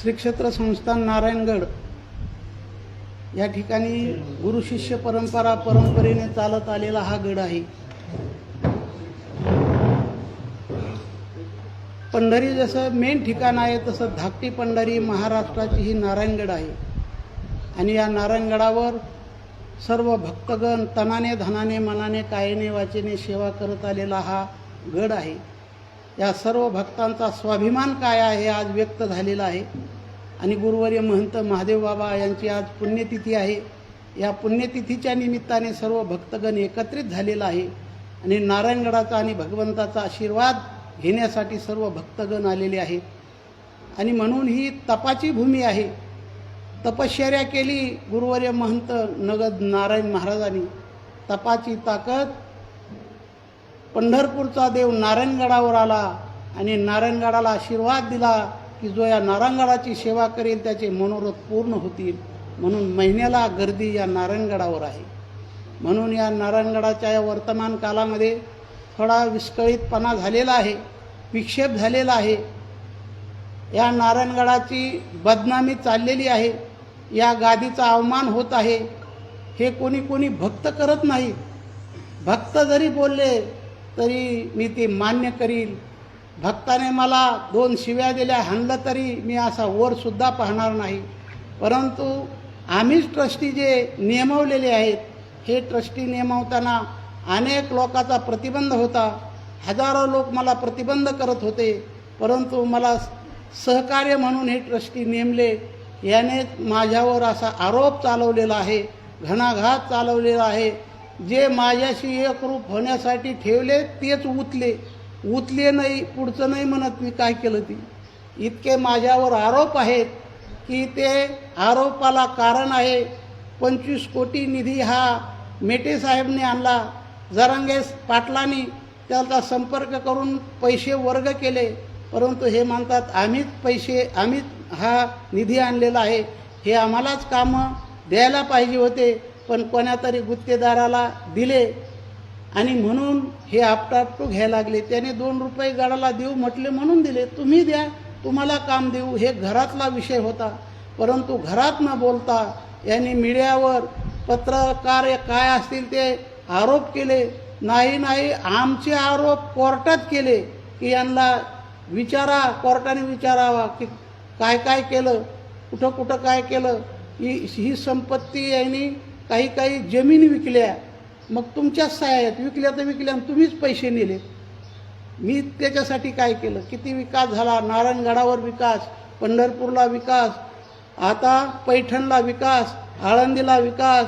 श्री क्षेत्र संस्थान नारायणगड. या ठिकाणी गुरुशिष्य परंपरा परंपरेने चालत आलेला हा गड आहे. पंढरी जसं मेन ठिकाण आहे तसं धाकटी पंढरी महाराष्ट्राची ही नारायणगड आहे. आणि या नारायणगडावर सर्व भक्तगण तनाने धनाने मनाने कायेने वाचेने सेवा करत आलेला हा गड आहे. या सर्व भक्तांचा स्वाभिमान काय आहे आज व्यक्त झालेला आहे. आणि गुरुवर्य महंत महादेव बाबा यांची आज पुण्यतिथी आहे. या पुण्यतिथीच्या निमित्ताने सर्व भक्तगण एकत्रित झालेला आहे. आणि नारायणगडाचा आणि भगवंताचा आशीर्वाद घेण्यासाठी सर्व भक्तगण आलेले आहेत आणि म्हणून ही तपाची भूमी आहे. तपश्चर्या केली गुरुवर्य महंत नगद नारायण महाराजांनी. तपाची ताकद पंढरपूरचा देव नारायणगडावर आला आणि नारायणगडाला आशीर्वाद दिला की जो या नारायणगडाची सेवा करेल त्याचे मनोरथ पूर्ण होतील. म्हणून महिन्याला गर्दी या नारायणगडावर आहे. म्हणून या नारायणगडाच्या या वर्तमान कालामध्ये थोडा विस्कळीतपणा झालेला आहे विक्षेप झालेला आहे. या नारायणगडाची बदनामी चाललेली आहे. या गादीचा अवमान होत आहे. हे कोणी कोणी भक्त करत नाही. भक्त जरी बोलले तरी मी ते मान्य करील भक्ताने मला दोन शिव्या दिल्या हाणलं तरी मी असा वरसुद्धा पाहणार नाही. परंतु आम्हीच ट्रस्टी जे नियमवलेले आहेत हे ट्रस्टी नेमवताना अनेक लोकांचा प्रतिबंध होता. हजारो लोक मला प्रतिबंध करत होते परंतु मला सहकार्य म्हणून हे ट्रस्टी नेमले. याने माझ्यावर असा आरोप चालवलेला आहे घणाघात चालवलेला आहे. जे माझ्याशी एकरूप होण्यासाठी ठेवले तेच उतले. उतले नाही पुढचं नाही म्हणत मी काय केलं ती. इतके माझ्यावर आरोप आहेत की ते आरोपाला कारण आहे. पंचवीस कोटी निधी हा मेटे साहेबने आणला. जरांगे पाटलांनी त्याचा संपर्क करून पैसे वर्ग केले. परंतु हे म्हणतात आम्हीच पैसे आम्हीच हा निधी आणलेला आहे. हे आम्हालाच कामं द्यायला पाहिजे होते. पण कोणातरी गुत्तेदाराला दिले आणि म्हणून हे आपटापटू घ्यायला लागले. त्याने दोन रुपये गाडाला देऊ म्हटले म्हणून दिले. तुम्ही द्या तुम्हाला काम देऊ. हे घरातला विषय होता. परंतु घरात न बोलता यांनी मीडियावर पत्रकार काय असतील ते आरोप केले. नाही नाही आमचे आरोप कोर्टात केले की यांना विचारा कोर्टाने विचारावा की काय काय केलं कुठं कुठं काय केलं. ही ही संपत्ती यांनी काही काही जमीन विकल्या मग तुमच्याच सहाय्यात विकल्या तर विकल्या आणि तुम्हीच पैसे नेले. मी त्याच्यासाठी काय केलं? किती विकास झाला? नारायणगडावर विकास पंढरपूरला विकास आता पैठणला विकास आळंदीला विकास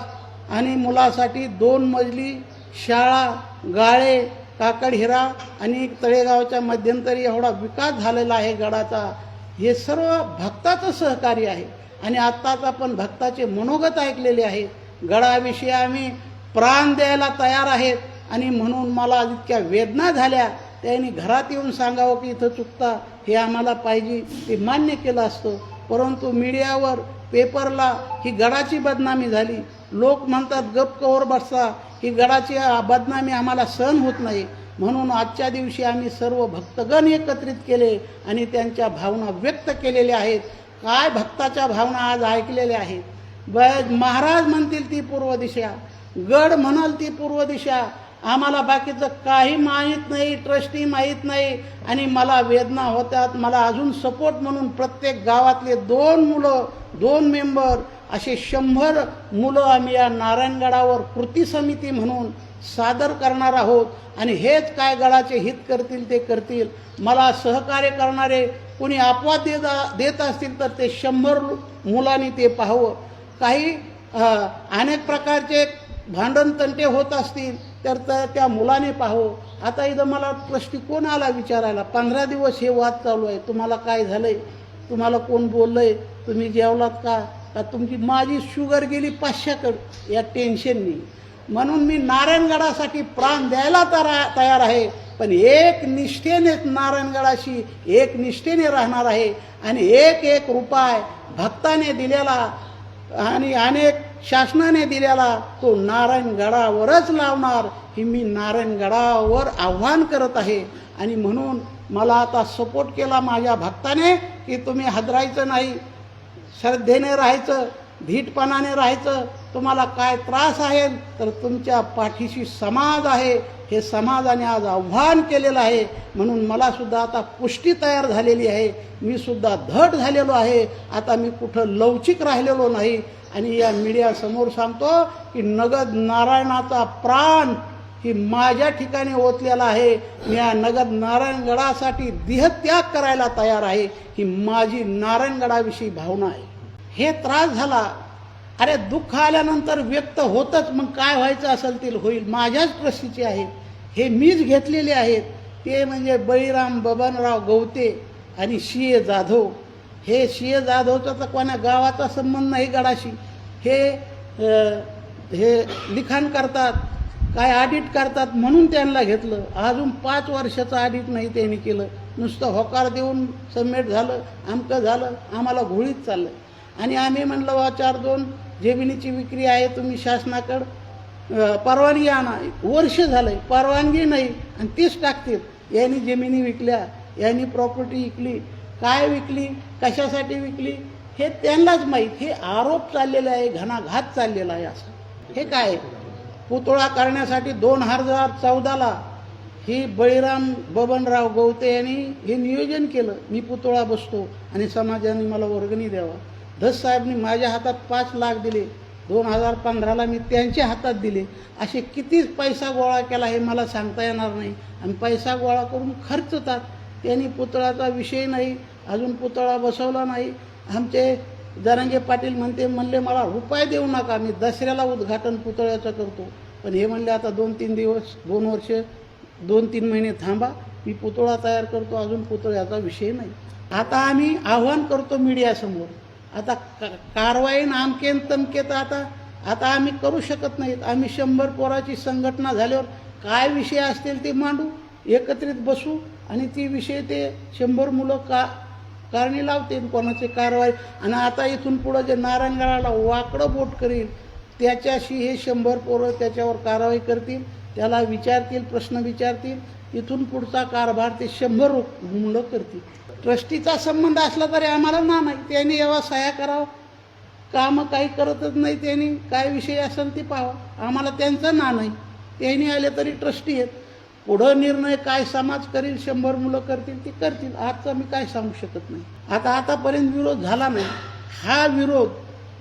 आणि मुलासाठी दोन मजली शाळा गाळे काकड हिरा आणि तळेगावच्या मध्यंतरी एवढा विकास झालेला आहे गडाचा. हे सर्व भक्ताचं सहकार्य आहे. आणि आत्ताच आपण भक्ताचे मनोगत ऐकलेले आहे. गडाविषयी आम्ही प्राण द्यायला तयार आहेत. आणि म्हणून मला इतक्या वेदना झाल्या त्यांनी घरात येऊन सांगावं की इथं चुकता हे आम्हाला पाहिजे ते मान्य केलं असतं. परंतु मीडियावर पेपरला ही गडाची बदनामी झाली. लोक म्हणतात गप कवर बसता ही गडाची बदनामी आम्हाला सहन होत नाही. म्हणून आजच्या दिवशी आम्ही सर्व भक्तगण एकत्रित केले आणि त्यांच्या भावना व्यक्त केलेल्या आहेत. काय भक्ताच्या भावना आज ऐकलेल्या आहेत? महाराज म्हणतील ती पूर्व दिशा. गड म्हणाल ती पूर्व दिशा. आम्हाला बाकीचं काही माहीत नाही ट्रस्टी माहीत नाही. आणि मला वेदना होतात. मला अजून सपोर्ट म्हणून प्रत्येक गावातले दोन मुलं दोन मेंबर असे शंभर मुलं आम्ही या नारायणगडावर कृती समिती म्हणून सादर करणार आहोत. आणि हेच काय गडाचे हित करतील ते करतील. मला सहकार्य करणारे कोणी अपवाद देत देत असतील तर ते शंभर मुलांनी ते पाहावं. काही अनेक प्रकारचे भांडण तंटे होत असतील तर त्या मुलाने पाहो. आता इथं मला दृष्टिकोन आला विचारायला? पंधरा दिवस हे वाद चालू आहे. तुम्हाला काय झालं आहे तुम्हाला कोण बोललं आहे तुम्ही जेवलात का? का तुमची माझी शुगर गेली पाचशेकडं? या टेन्शननी. म्हणून मी नारायणगडासाठी प्राण द्यायला तरा तयार आहे. पण एक निष्ठेने नारायणगडाशी एक निष्ठेने राहणार आहे. आणि एक एक रुपाय भक्ताने दिलेला आणि अनेक शासनाने दिलेला तो नारायणगडावरच लावणार ही मी नारायणगडावर आव्हान करत आहे. आणि म्हणून मला आता सपोर्ट केला माझ्या भक्ताने की की तुम्ही हदरायचं नाही. श्रद्धेने राहायचं धीटपणाने राहायचं तुम्हाला काय त्रास आहे तर तुमच्या पाठीशी समाज आहे. हे समाजाने आज आव्हान केलेलं आहे. म्हणून मलासुद्धा आता पुष्टी तयार झालेली आहे. मी सुद्धा धट झालेलो आहे. आता मी कुठं लवचिक राहिलेलो नाही. आणि या मीडियासमोर सांगतो की नगद नारायणाचा प्राण ही माझ्या ठिकाणी ओतलेला आहे. मी या नगद नारायणगडासाठी देहत्याग करायला तयार आहे. ही माझी नारायणगडाविषयी भावना आहे. हे त्रास झाला अरे दुःख आल्यानंतर व्यक्त होतच मग काय व्हायचं असेल ते होईल. माझ्याच प्रश्नीचे आहेत हे मीच घेतलेले आहेत. ते म्हणजे बळीराम बबनराव गवते आणि शिये जाधव. हे शिये जाधवचा तर कोणा गावाचा संबंध नाही गडाशी. हे हे लिखाण करतात काय ऑडिट करतात म्हणून त्यांना घेतलं. अजून पाच वर्षाचं ऑडिट नाही त्यांनी केलं. नुसतं होकार देऊन सबमिट झालं आमकं झालं आम्हाला घोळीत चाललं. आणि आम्ही म्हणलं वा चार दोन जमिनीची विक्री आहे तुम्ही शासनाकडं परवानगी आणा. वर्ष झालं परवानगी नाही आणि तीच टाकतील. यांनी जमिनी विकल्या यांनी प्रॉपर्टी विकली काय विकली कशासाठी विकली हे त्यांनाच माहीत. हे आरोप चाललेले आहे घणाघात चाललेला आहे असं. हे काय? पुतळा करण्यासाठी दोन हजार चौदाला ही बळीराम बबनराव गवते यांनी हे नियोजन केलं. मी पुतळा बसतो आणि समाजाने मला वर्गणी द्यावा. धस साहेबनी माझ्या हातात पाच लाख दिले. दोन हजार पंधराला मी त्यांच्या हातात दिले. असे किती पैसा गोळा केला हे मला सांगता येणार नाही. आणि पैसा गोळा करून खर्चतात. त्यांनी पुतळ्याचा विषय नाही. अजून पुतळा बसवला नाही. आमचे जरांगे पाटील म्हणते म्हणले मला रुपये देऊ नका. मी दसऱ्याला उद्घाटन पुतळ्याचं करतो. पण हे म्हणले आता दोन तीन दिवस दोन वर्ष दोन तीन महिने थांबा. मी पुतळा तयार करतो. अजून पुतळ्याचा विषय नाही. आता आम्ही आव्हान करतो मीडियासमोर. आता कारवाई नामकेन तमकेत आता? आता आम्ही करू शकत नाहीत. आम्ही शंभर पोराची संघटना झाल्यावर काय विषय असतील ते मांडू एकत्रित बसू आणि ती विषय ते शंभर मुलं का कारणी लावतील कोणाची कारवाई. आणि आता इथून पुढं जे नारायणगडाला वाकडं बोट करील त्याच्याशी हे शंभर पोरं त्याच्यावर कारवाई करतील त्याला विचारतील प्रश्न विचारतील इथून पुढचा कारभार ते शंभर मुलं करतील. ट्रस्टीचा संबंध असला तरी आम्हाला ना नाही. त्यांनी यावा सह्या करावं. कामं काही करतच नाही त्यांनी. काय विषय असेल ते पाहावा. आम्हाला त्यांचं ना नाही. त्यांनी आले तरी ट्रस्टी आहेत. पुढं निर्णय काय समाज करील शंभर मुलं करतील ते करतील. आजचा मी काय सांगू शकत नाही. आता आतापर्यंत विरोध झाला नाही. हा विरोध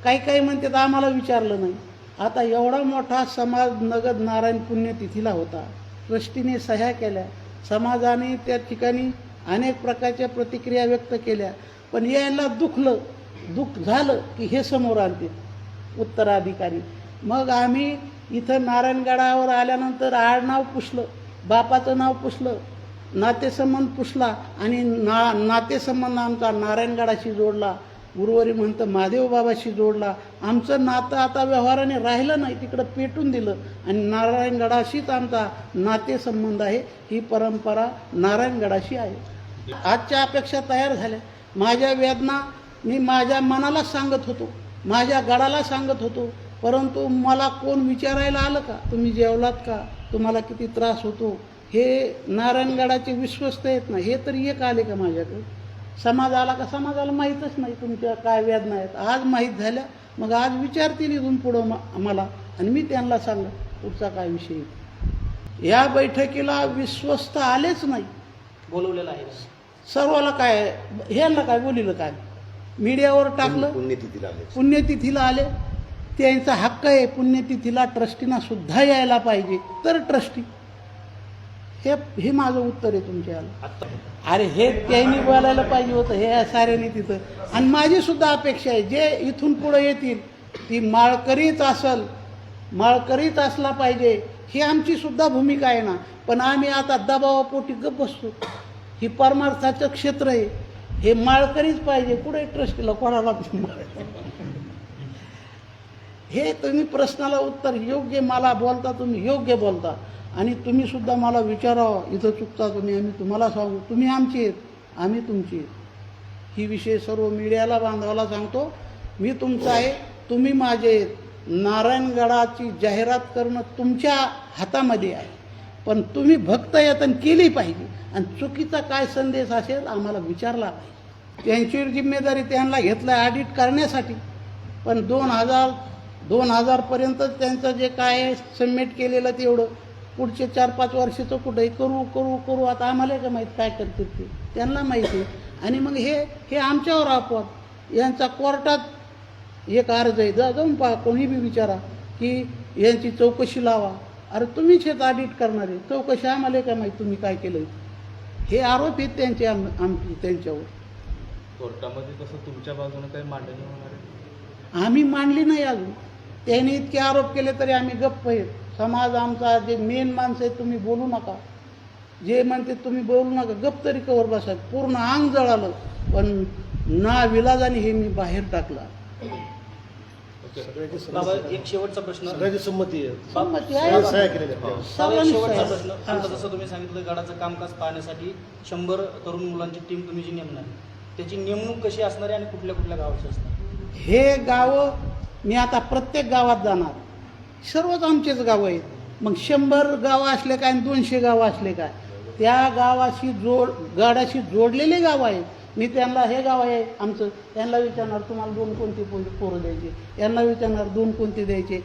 काही काही म्हणतात आम्हाला विचारलं नाही. आता एवढा मोठा समाज नगद नारायण पुण्यतिथीला होता. ट्रस्टीने सह्या केल्या. समाजाने त्या ठिकाणी अनेक प्रकारच्या प्रतिक्रिया व्यक्त केल्या. पण यायला दुखलं दुःख झालं की हे समोर आणते उत्तराधिकारी. मग आम्ही इथं नारायणगडावर आल्यानंतर आडनाव पुसलं बापाचं नाव पुसलं नातेसंबंध पुसला आणि ना नातेसंबंध आमचा नारायणगडाशी जोडला गुरुवारी म्हणतं महादेव बाबाशी जोडला. आमचं नातं आता व्यवहाराने राहिलं नाही तिकडं पेटून दिलं. आणि नारायणगडाशीच आमचा नातेसंबंध आहे ही परंपरा नारायणगडाशी आहे. आजच्या अपेक्षा तयार झाल्या. माझ्या वेदना मी माझ्या मनाला सांगत होतो माझ्या गडाला सांगत होतो. परंतु मला कोण विचारायला आलं का? तुम्ही जेवलात का? तुम्हाला किती त्रास होतो? हे नारायणगडाचे विश्वस्त आहेत ना हे तर एक आले का माझ्याकडे? समाज आला का? समाजाला माहीतच नाही तुमच्या काय वेदना आहेत. आज माहीत झाल्या मग आज विचारतील इथून पुढं म- मला आणि मी त्यांना सांगा पुढचा काय विषय आहे. या बैठकीला विश्वस्त आलेच नाही. बोलवलेलं आहे. सर्वाला काय ह्यांना काय बोलिलं काय? मीडियावर टाकलं. पुण्यतिथीला आले. पुण्यतिथीला आले. त्यांचा हक्क आहे पुण्यतिथीला ट्रस्टीना सुद्धा यायला पाहिजे. तर ट्रस्टी. हे हे माझं उत्तर आहे तुमच्याला अरे हे त्यांनी बोलायला पाहिजे होतं हे साऱ्याने तिथं. आणि माझी सुद्धा अपेक्षा आहे जे इथून पुढे येतील ती माळकरीच असल माळकरीच असला पाहिजे ही आमची सुद्धा भूमिका आहे ना. पण आम्ही आता दबावापोटी गप बसतो. ही परमार्थाचं क्षेत्र आहे. हे माळकरीच पाहिजे कुठे ट्रस्टीला कोणाला हे तुम्ही प्रश्नाला उत्तर योग्य मला बोलता तुम्ही योग्य बोलता. आणि तुम्हीसुद्धा मला विचारावं. इथं चुकता तुम्ही आम्ही तुम्हाला सांगू. तुम्ही आमची आहेत. आम्ही तुमची आहेत. ही विषय सर्व मीडियाला बांधवाला सांगतो. मी तुमचा आहे. तुम्ही माझे आहेत. नारायणगडाची जाहिरात करणं तुमच्या हातामध्ये आहे. पण तुम्ही भक्त यतन केली पाहिजे. आणि चुकीचा काय संदेश असेल आम्हाला विचारला पाहिजे. त्यांची जिम्मेदारी त्यांना घेतलं ऑडिट करण्यासाठी. पण दोन हजार दोन हजारपर्यंतच त्यांचं जे काय आहे सबमिट केलेलं तेवढं. पुढचे चार पाच वर्षाचं कुठंही करू करू करू. आता आम्हाला का माहीत काय करतात ते? त्यांना माहिती आहे. आणि मग हे हे आमच्यावर आपोआप यांचा कोर्टात एक अर्ज आहे. जा जाऊन पहा कोणी बी विचारा की यांची चौकशी लावा. अरे तुम्हीच हेच ऑडिट करणारे. चौकशी आम्हाला काय माहीत तुम्ही काय केलं हे आरोप आहेत त्यांचे आम आमची त्यांच्यावर. कोर्टामध्ये तसं तुमच्या बाजूने काही मांडणी होणार आम्ही मांडली नाही अजून. त्यांनी इतके आरोप केले तरी आम्ही गप्प आहेत. समाज आमचा जे मेन माणसं आहेत तुम्ही बोलू नका. जे म्हणते तुम्ही बोलू नका गप्प तरी कवर बसा. पूर्ण अंग जळालं पण ना विलाजाने हे मी बाहेर टाकला. बाबा एक शेवटचा प्रश्न. सगळ्याची संमती आहे. संमती आहे. सगळ्या बाबा. सह्या केलेल्या आहेत. बाबा, एक सर्वांनी शेवटचा. प्रश्न. आता जसं तुम्ही सांगितलं गडाचं कामकाज पाहण्यासाठी शंभर तरुण मुलांची टीम तुम्ही जी नेमणार त्याची नेमणूक कशी असणार आहे आणि कुठल्या कुठल्या गावाची असणार हे गावं मी आता प्रत्येक गावात जाणार. सर्वच आमचेच गावं आहेत. मग शंभर गावं असले काय आणि दोनशे गावं असले काय? त्या गावाशी जोड गाडाशी जोडलेले गाव आहेत. मी त्यांना हे गाव आहे आमचं. त्यांना विचारणार तुम्हाला दोन कोणते पोरं द्यायचे? यांना विचारणार दोन कोणते द्यायचे?